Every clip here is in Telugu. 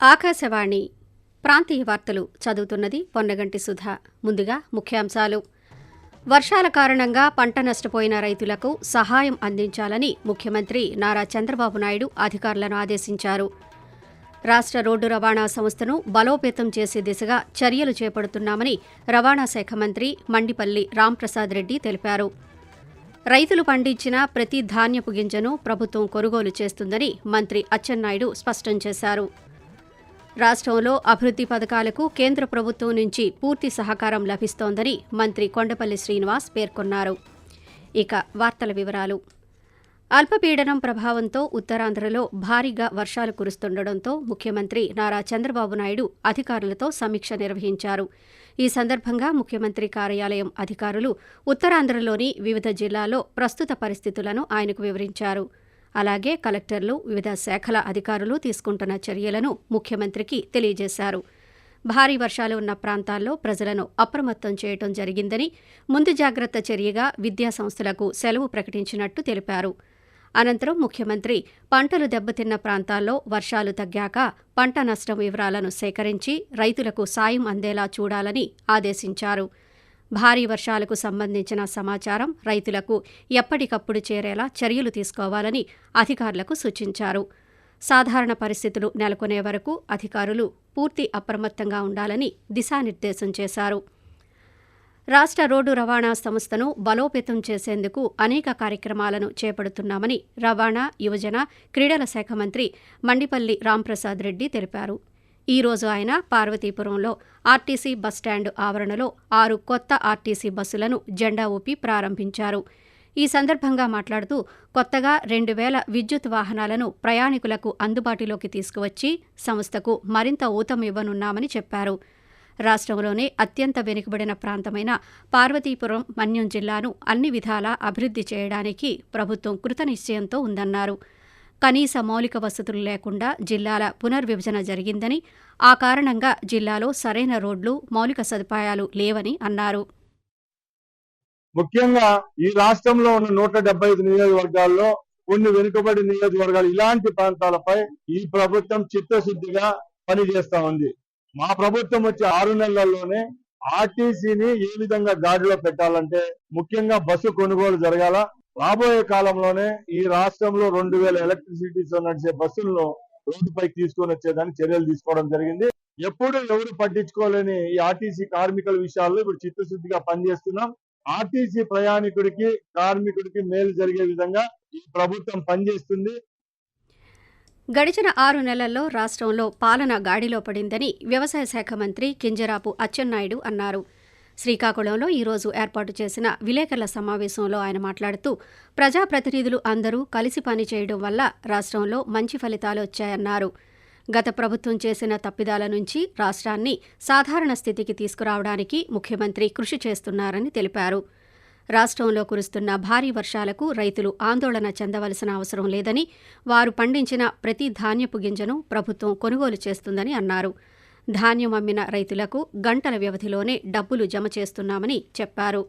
ఆకాశవాణి ప్రాంతీయ వార్తలు చదువుతున్నది పొన్నగంటి సుధా. ముందుగా ముఖ్యాంశాలు. వర్షాల కారణంగా పంట నష్టపోయిన రైతులకు సహాయం అందించాలని ముఖ్యమంత్రి నారా చంద్రబాబు నాయుడు అధికారులను ఆదేశించారు. రాష్ట్ర రోడ్డు రవాణా సంస్థను బలోపేతం చేసే దిశగా చర్యలు చేపడుతున్నామని రవాణా శాఖ మంత్రి మండిపల్లి రాంప్రసాద్ రెడ్డి తెలిపారు. రైతులు పండించిన ప్రతి ధాన్యపు గింజను ప్రభుత్వం కొనుగోలు చేస్తుందని మంత్రి అచ్చెన్నాయుడు స్పష్టం చేశారు. రాష్ట్రంలో అభివృద్ధి పథకాలకు కేంద్ర ప్రభుత్వం నుంచి పూర్తి సహకారం లభిస్తోందని మంత్రి కొండపల్లి శ్రీనివాస్ పేర్కొన్నారు. ఇక వార్తల వివరాలు. అల్పపీడనం ప్రభావంతో ఉత్తరాంధ్రలో భారీగా వర్షాలు కురుస్తుండటంతో ముఖ్యమంత్రి నారా చంద్రబాబు నాయుడు అధికారులతో సమీక్ష నిర్వహించారు. ఈ సందర్భంగా ముఖ్యమంత్రి కార్యాలయం అధికారులు ఉత్తరాంధ్రలోని వివిధ జిల్లాల్లో ప్రస్తుత పరిస్థితులను ఆయనకు వివరించారు. అలాగే కలెక్టర్లు వివిధ శాఖల అధికారులు తీసుకుంటున్న చర్యలను ముఖ్యమంత్రికి తెలియజేశారు. భారీ వర్షాలు ఉన్న ప్రాంతాల్లో ప్రజలను అప్రమత్తం చేయటం జరిగిందని ముందు జాగ్రత్త చర్యగా విద్యాసంస్థలకు సెలవు ప్రకటించినట్టు తెలిపారు. అనంతరం ముఖ్యమంత్రి పంటలు దెబ్బతిన్న ప్రాంతాల్లో వర్షాలు తగ్గాక పంట నష్టం వివరాలను సేకరించి రైతులకు సాయం అందేలా చూడాలని ఆదేశించారు. భారీ వర్షాలకు సంబంధించిన సమాచారం రైతులకు ఎప్పటికప్పుడు చేరేలా చర్యలు తీసుకోవాలని అధికారులకు సూచించారు. సాధారణ పరిస్థితులు నెలకొనే వరకు అధికారులు పూర్తి అప్రమత్తంగా ఉండాలని దిశానిర్దేశం చేశారు. రాష్ట్ర రోడ్డు రవాణా సంస్థను బలోపేతం చేసేందుకు అనేక కార్యక్రమాలను చేపడుతున్నామని రవాణా యువజన క్రీడల శాఖ మంత్రి మండిపల్లి రాంప్రసాద్ రెడ్డి తెలిపారు. ఈ రోజు ఆయన పార్వతీపురంలో ఆర్టీసీ బస్టాండ్ ఆవరణలో ఆరు కొత్త ఆర్టీసీ బస్సులను జెండా ఊపి ప్రారంభించారు. ఈ సందర్భంగా మాట్లాడుతూ కొత్తగా రెండు వేల విద్యుత్ వాహనాలను ప్రయాణికులకు అందుబాటులోకి తీసుకువచ్చి సంస్థకు మరింత ఊతమివ్వనున్నామని చెప్పారు. రాష్ట్రంలోనే అత్యంత వెనుకబడిన ప్రాంతమైన పార్వతీపురం మన్యం జిల్లాను అన్ని విధాలా అభివృద్ధి చేయడానికి ప్రభుత్వం కృతనిశ్చయంతో ఉందన్నారు. కనీస మౌలిక వసతులు లేకుండా జిల్లాల పునర్విభజన జరిగిందని ఆ కారణంగా జిల్లాలో సరైన రోడ్లు మౌలిక సదుపాయాలు లేవని అన్నారు. ముఖ్యంగా ఈ రాష్ట్రంలో ఉన్న నూట డెబ్బై ఐదు నియోజకవర్గాల్లో కొన్ని వెనుకబడి నియోజకవర్గాలు ఇలాంటి ప్రాంతాలపై ఈ ప్రభుత్వం చిత్తశుద్ధిగా పనిచేస్తా ఉంది. మా ప్రభుత్వం వచ్చే ఆరు నెలల్లోనే ఆర్టీసీని ఏ విధంగా గాడిలో పెట్టాలంటే ముఖ్యంగా బస్సు కొనుగోలు జరగాల. రాబోయే కాలంలోనే ఈ రాష్ట్రంలో రెండు వేల ఎలక్ట్రిసిటీతో నడిచే బస్సులను రోడ్డుపైకి తీసుకొని వచ్చేదానికి చర్యలు తీసుకోవడం జరిగింది. ఎప్పుడు ఎవరు పట్టించుకోలేని ఈ ఆర్టీసీ కార్మికుల విషయాల్లో ఇప్పుడు చిత్తశుద్ధిగా పనిచేస్తున్నాం. ఆర్టీసీ ప్రయాణికుడికి కార్మికుడికి మేలు జరిగే విధంగా ఈ ప్రభుత్వం పనిచేస్తుంది. గడిచిన ఆరు నెలల్లో రాష్ట్రంలో పాలన గాడిలో పడిందని వ్యవసాయ శాఖ మంత్రి కింజరాపు అచ్చెన్నాయుడు అన్నారు. శ్రీకాకుళంలో ఈరోజు ఏర్పాటు చేసిన విలేకరుల సమావేశంలో ఆయన మాట్లాడుతూ ప్రజాప్రతినిధులు అందరూ కలిసి పనిచేయడం వల్ల రాష్ట్రంలో మంచి ఫలితాలు వచ్చాయన్నారు. గత ప్రభుత్వం చేసిన తప్పిదాల నుంచి రాష్ట్రాన్ని సాధారణ స్థితికి తీసుకురావడానికి ముఖ్యమంత్రి కృషి చేస్తున్నారని తెలిపారు. రాష్ట్రంలో కురుస్తున్న భారీ వర్షాలకు రైతులు ఆందోళన చెందవలసిన అవసరం లేదని వారు పండించిన ప్రతి ధాన్యపు గింజను ప్రభుత్వం కొనుగోలు చేస్తుందని అన్నారు. ధాన్యం అమ్మిన రైతులకు గంటల వ్యవధిలోనే డబ్బులు జమ చేస్తున్నామని చెప్పారు.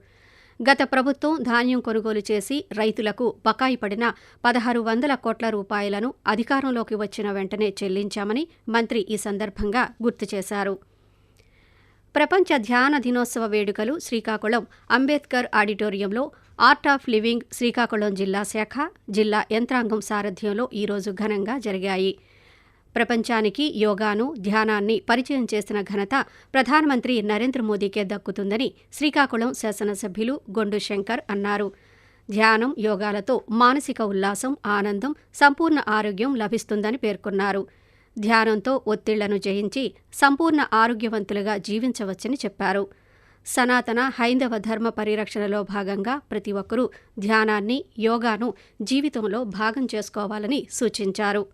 గత ప్రభుత్వం ధాన్యం కొనుగోలు చేసి రైతులకు బకాయి పడిన పదహారు వందల కోట్ల రూపాయలను అధికారంలోకి వచ్చిన వెంటనే చెల్లించామని మంత్రి ఈ సందర్భంగా గుర్తు చేశారు. ప్రపంచ ధ్యాన దినోత్సవ వేడుకలు శ్రీకాకుళం అంబేద్కర్ ఆడిటోరియంలో ఆర్ట్ ఆఫ్ లివింగ్ శ్రీకాకుళం జిల్లా శాఖ జిల్లా యంత్రాంగం సారథ్యంలో ఈరోజు ఘనంగా జరిగాయి. ప్రపంచానికి యోగాను ధ్యానాన్ని పరిచయం చేసిన ఘనత ప్రధానమంత్రి నరేంద్ర మోదీకే దక్కుతుందని శ్రీకాకుళం శాసనసభ్యులు గొండు శంకర్ అన్నారు. ధ్యానం యోగాలతో మానసిక ఉల్లాసం ఆనందం సంపూర్ణ ఆరోగ్యం లభిస్తుందని పేర్కొన్నారు. ధ్యానంతో ఒత్తిళ్ళను జయించి సంపూర్ణ ఆరోగ్యవంతులుగా జీవించవచ్చని చెప్పారు. సనాతన హైందవ ధర్మ పరిరక్షణలో భాగంగా ప్రతి ఒక్కరూ ధ్యానాన్ని యోగాను జీవితంలో భాగం చేసుకోవాలని సూచించారు.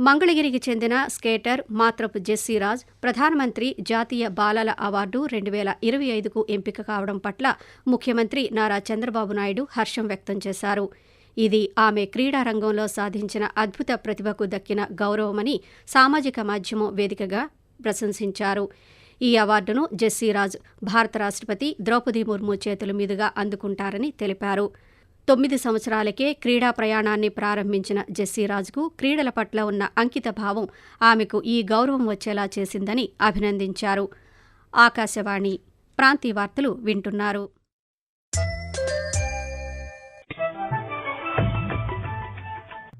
మంగళగిరికి చెందిన స్కేటర్ మాత్రపు జెస్సీరాజ్ ప్రధానమంత్రి జాతీయ బాలల అవార్డు రెండు వేల ఇరవై ఐదుకు ఎంపిక కావడం పట్ల ముఖ్యమంత్రి నారా చంద్రబాబు నాయుడు హర్షం వ్యక్తం చేశారు. ఇది ఆమె క్రీడారంగంలో సాధించిన అద్భుత ప్రతిభకు దక్కిన గౌరవమని సామాజిక మాధ్యమం వేదికగా ప్రశంసించారు. ఈ అవార్డును జెస్సీరాజ్ భారత రాష్ట్రపతి ద్రౌపది ముర్ము చేతుల మీదుగా అందుకుంటారని తెలిపారు. తొమ్మిది సంవత్సరాలకే క్రీడా ప్రయాణాన్ని ప్రారంభించిన జెస్సీరాజ్కు క్రీడల పట్ల ఉన్న అంకిత భావం ఆమెకు ఈ గౌరవం వచ్చేలా చేసిందని అభినందించారు. ఆకాశవాణి ప్రాంతీయ వార్తలు వింటున్నారు.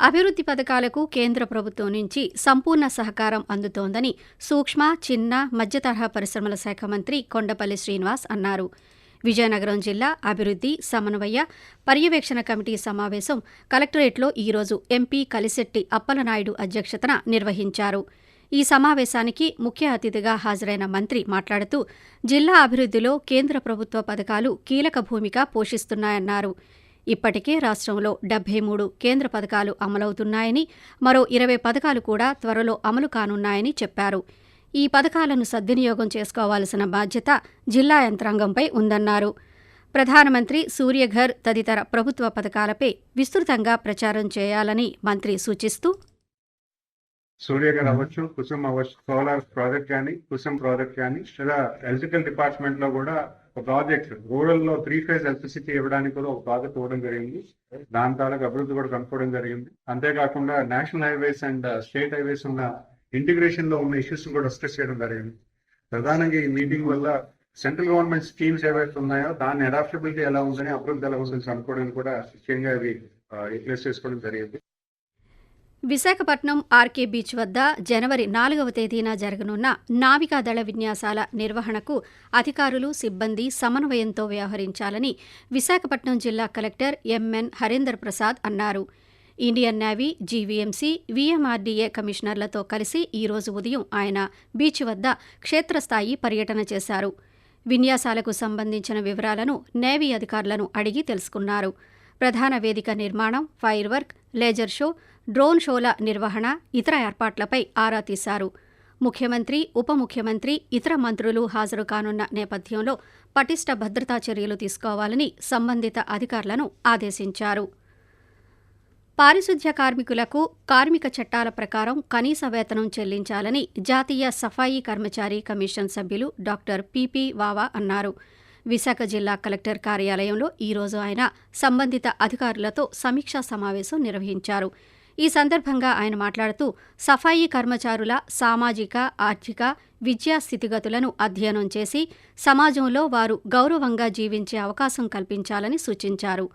అభివృద్ధి పథకాలకు కేంద్ర ప్రభుత్వం నుంచి సంపూర్ణ సహకారం అందుతోందని సూక్ష్మ చిన్న మధ్యతరహా పరిశ్రమల శాఖ మంత్రి కొండపల్లి శ్రీనివాస్ అన్నారు. విజయనగరం జిల్లా అభివృద్ధి సమన్వయ పర్యవేక్షణ కమిటీ సమావేశం కలెక్టరేట్లో ఈరోజు ఎంపీ కలిశెట్టి అప్పలనాయుడు అధ్యక్షతన నిర్వహించారు. ఈ సమావేశానికి ముఖ్య అతిథిగా హాజరైన మంత్రి మాట్లాడుతూ జిల్లా అభివృద్ధిలో కేంద్ర ప్రభుత్వ పథకాలు కీలక భూమిక పోషిస్తున్నాయన్నారు. ఇప్పటికే రాష్ట్రంలో డెబ్బై మూడు కేంద్ర పథకాలు అమలవుతున్నాయని మరో ఇరవై పథకాలు కూడా త్వరలో అమలు కానున్నాయని చెప్పారు. ఈ పథకాలను సద్వినియోగం చేసుకోవాల్సిన బాధ్యత జిల్లా యంత్రాంగంపై ఉందన్నారు. ప్రధానమంత్రి సూర్యఘర్ తదితర ప్రభుత్వ పథకాలపై విస్తృతంగా ప్రచారం చేయాలని మంత్రి సూచిస్తూ సూర్యగర్ అవ్వచ్చు కుసుమ్ అవ్వచ్చు సోలార్ ప్రాజెక్ట్ కానీ కుసుమ్ ప్రాజెక్ట్ కానీ లేదా ఎలక్ట్రికల్ డిపార్ట్మెంట్లో కూడా ఒక ప్రాజెక్ట్ రూరల్లో త్రీ ఫేజ్ ఎలక్ట్రిసిటీ ఇవ్వడానికి కూడా ఒక ప్రాజెక్ట్ ఇవ్వడం జరిగింది. దాని తాలూకు అభివృద్ధి కూడా కనుక్కోవడం జరిగింది. అంతేకాకుండా national highways and state highways ఉన్న ఇంటిగ్రేషన్లో ఉన్న ఇష్యూస్ కూడా డిస్కస్ చేయడం జరిగింది. ప్రధానంగా ఈ మీటింగ్ వల్ల సెంట్రల్ గవర్నమెంట్ స్కీమ్స్ ఏవైతే ఉన్నాయో దాని అడాప్టబిలిటీ ఎలా ఉందని అభివృద్ధి ఎలా ఉందని అనుకోవడానికి కూడా ముఖ్యంగా ఇవి రిప్లేస్ చేసుకోవడం జరిగింది. విశాఖపట్నం ఆర్కే బీచ్ వద్ద జనవరి నాలుగవ తేదీన జరగనున్న నావికాదళ విన్యాసాల నిర్వహణకు అధికారులు సిబ్బంది సమన్వయంతో వ్యవహరించాలని విశాఖపట్నం జిల్లా కలెక్టర్ ఎంఎన్ హరేందర్ ప్రసాద్ అన్నారు. ఇండియన్ నేవీ జీవీఎంసీ వీఎంఆర్డీఏ కమిషనర్లతో కలిసి ఈరోజు ఉదయం ఆయన బీచ్ వద్ద క్షేత్రస్థాయి పర్యటన చేశారు. విన్యాసాలకు సంబంధించిన వివరాలను నేవీ అధికారులను అడిగి తెలుసుకున్నారు. ప్రధాన వేదిక నిర్మాణం fire work laser show drone షోల నిర్వహణ ఇతర ఏర్పాట్లపై ఆరా తీశారు. ముఖ్యమంత్రి ఉప ముఖ్యమంత్రి ఇతర మంత్రులు హాజరు కానున్న నేపథ్యంలో పటిష్ట భద్రతా చర్యలు తీసుకోవాలని సంబంధిత అధికారులను ఆదేశించారు. పారిశుధ్య కార్మికులకు కార్మిక చట్టాల ప్రకారం కనీస వేతనం చెల్లించాలని జాతీయ సఫాయి కర్మచారి కమిషన్ సభ్యులు డాక్టర్ పిపి వావా అన్నారు. విశాఖ జిల్లా కలెక్టర్ కార్యాలయంలో ఈరోజు ఆయన సంబంధిత అధికారులతో సమీక్షా సమావేశం నిర్వహించారు. ఈ సందర్భంగా ఆయన మాట్లాడుతూ సఫాయి కర్మచారుల సామాజిక ఆర్థిక విద్యా స్థితిగతులను అధ్యయనం చేసి సమాజంలో వారు గౌరవంగా జీవించే అవకాశం కల్పించాలని సూచించారు.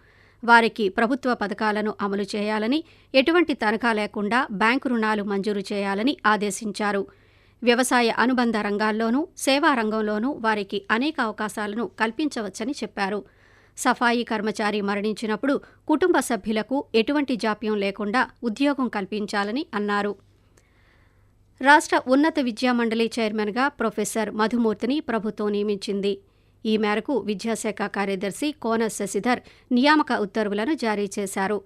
వారికి ప్రభుత్వ పథకాలను అమలు చేయాలని ఎటువంటి తనఖా లేకుండా బ్యాంకు రుణాలు మంజూరు చేయాలని ఆదేశించారు. వ్యవసాయ అనుబంధ రంగాల్లోనూ సేవా రంగంలోనూ వారికి అనేక అవకాశాలను కల్పించవచ్చని చెప్పారు. సఫాయి కర్మచారి మరణించినప్పుడు కుటుంబ సభ్యులకు ఎటువంటి జాప్యం లేకుండా ఉద్యోగం కల్పించాలని అన్నారు. రాష్ట్ర ఉన్నత విద్యామండలి చైర్మన్గా ప్రొఫెసర్ మధుమూర్తిని ప్రభుత్వం నియమించింది. ఈ మేరకు విద్యాశాఖ కార్యదర్శి కోన శశిధర్ నియామక ఉత్తర్వులను జారీ చేశారు.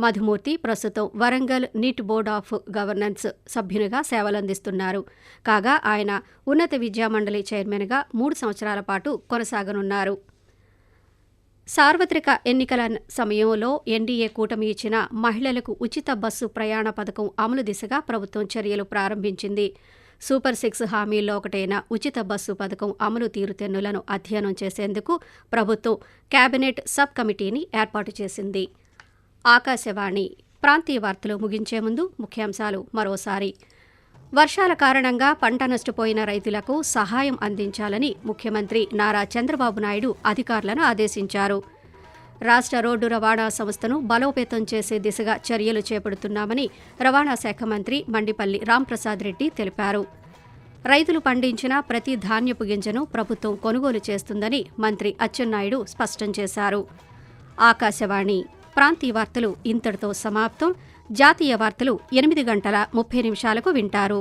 మధుమూర్తి ప్రస్తుతం Warangal NIT board of governance సభ్యునిగా సేవలందిస్తున్నారు. కాగా ఆయన ఉన్నత విద్యామండలి చైర్మన్గా మూడు సంవత్సరాల పాటు కొనసాగనున్నారు. సార్వత్రిక ఎన్నికల సమయంలో ఎన్డీఏ కూటమి ఇచ్చిన మహిళలకు ఉచిత బస్సు ప్రయాణ పథకం అమలు దిశగా ప్రభుత్వం చర్యలు ప్రారంభించింది. సూపర్ సిక్స్ హామీల్లో ఒకటైన ఉచిత బస్సు పథకం అమలు తీరుతెన్నులను అధ్యయనం చేసేందుకు ప్రభుత్వం కేబినెట్ సబ్ కమిటీని ఏర్పాటు చేసింది. ఆకాశవాణి ప్రాంతీయ వార్తలు ముగించే ముందు ముఖ్యాంశాలు మరోసారి. వర్షాల కారణంగా పంట నష్టపోయిన రైతులకు సహాయం అందించాలని ముఖ్యమంత్రి నారా చంద్రబాబు నాయుడు అధికారులను ఆదేశించారు. రాష్ట్ర రోడ్డు రవాణా సంస్థను బలోపేతం చేసే దిశగా చర్యలు చేపడుతున్నామని రవాణా శాఖ మంత్రి మండిపల్లి రాంప్రసాద్ రెడ్డి తెలిపారు. రైతులు పండించిన ప్రతి ధాన్యపు గింజను ప్రభుత్వం కొనుగోలు చేస్తుందని మంత్రి అచ్చెన్నాయుడు స్పష్టం చేశారు. ఆకాశవాణి ప్రాంతీయ వార్తలు ఇంతటితో సమాప్తం. జాతీయ వార్తలు ఎనిమిది గంటల ముప్పై నిమిషాలకు వింటారు.